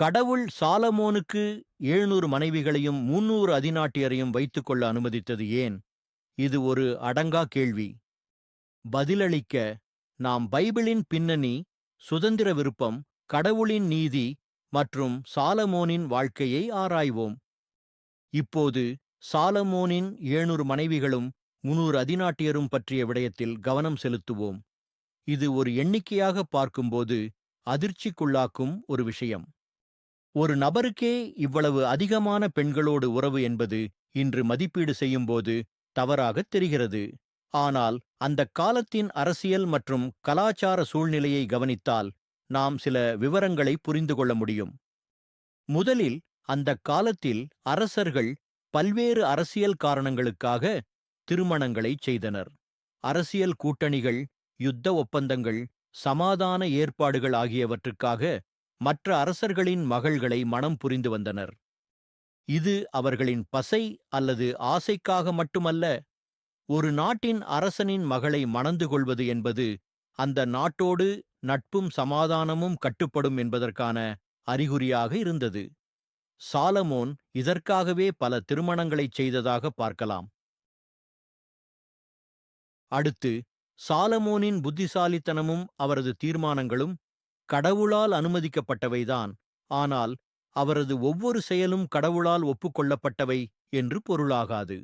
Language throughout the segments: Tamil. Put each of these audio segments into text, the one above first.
கடவுள் சாலமோனுக்கு எழுநூறு மனைவிகளையும் முன்னூறு அதிநாட்டியரையும் வைத்துக்கொள்ள அனுமதித்தது ஏன்? இது ஒரு அடங்கா கேள்வி. பதிலளிக்க நாம் பைபிளின் பின்னணி சுதந்திர விருப்பம் கடவுளின் நீதி மற்றும் சாலமோனின் வாழ்க்கையை ஆராய்வோம். இப்போது சாலமோனின் ஏழுநூறு மனைவிகளும் முன்னூறு அதிநாட்டியரும் பற்றிய விடயத்தில் கவனம் செலுத்துவோம். இது ஒரு எண்ணிக்கையாக பார்க்கும்போது அதிர்ச்சிக்குள்ளாக்கும் ஒரு விஷயம். ஒரு நபருக்கே இவ்வளவு அதிகமான பெண்களோடு உறவு என்பது இன்று மதிப்பீடு செய்யும்போது தவறாகத் தெரிகிறது. ஆனால் அந்தக் காலத்தின் அரசியல் மற்றும் கலாச்சார சூழ்நிலையை கவனித்தால் நாம் சில விவரங்களை புரிந்து கொள்ள முடியும். முதலில் அந்தக் காலத்தில் அரசர்கள் பல்வேறு அரசியல் காரணங்களுக்காக திருமணங்களைச் செய்தனர். அரசியல் கூட்டணிகள் யுத்த ஒப்பந்தங்கள் சமாதான ஏற்பாடுகள் ஆகியவற்றுக்காக மற்ற அரசர்களின் மகள்களை மணம் புரிந்து வந்தனர். இது அவர்களின் பசை அல்லது ஆசைக்காக மட்டுமல்ல ஒரு நாட்டின் அரசனின் மகளை மணந்து கொள்வது என்பது அந்த நாட்டோடு நட்பும் சமாதானமும் கட்டுப்படும் என்பதற்கான அறிகுறியாக இருந்தது. சாலமோன் இதற்காகவே பல திருமணங்களைச் செய்ததாக பார்க்கலாம். அடுத்து சாலமோனின் புத்திசாலித்தனமும் அவரது தீர்மானங்களும் கடவுளால் அனுமதிக்கப்பட்டவைதான். ஆனால் அவரது ஒவ்வொரு செயலும் கடவுளால் ஒப்புக்கொள்ளப்பட்டவை என்று பொருளாகாது.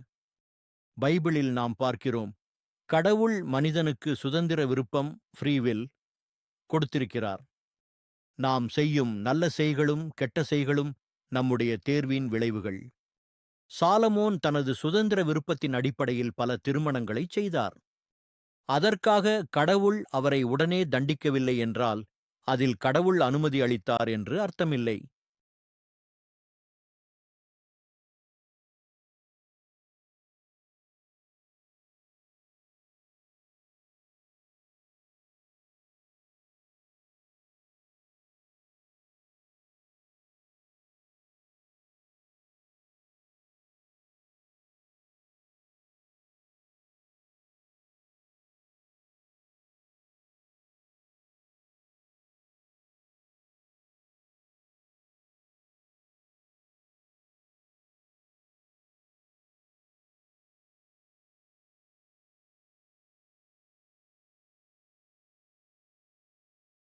பைபிளில் நாம் பார்க்கிறோம் கடவுள் மனிதனுக்கு சுதந்திர விருப்பம் ஃப்ரீவில் கொடுத்திருக்கிறார். நாம் செய்யும் நல்ல செய்களும் கெட்ட செய்களும் நம்முடைய தேர்வின் விளைவுகள். சாலமோன் தனது சுதந்திர விருப்பத்தின் அடிப்படையில் பல திருமணங்களைச் செய்தார். அதற்காக கடவுள் அவரை உடனே தண்டிக்கவில்லை என்றால் அதில் கடவுள் அனுமதி அளித்தார் என்று அர்த்தமில்லை.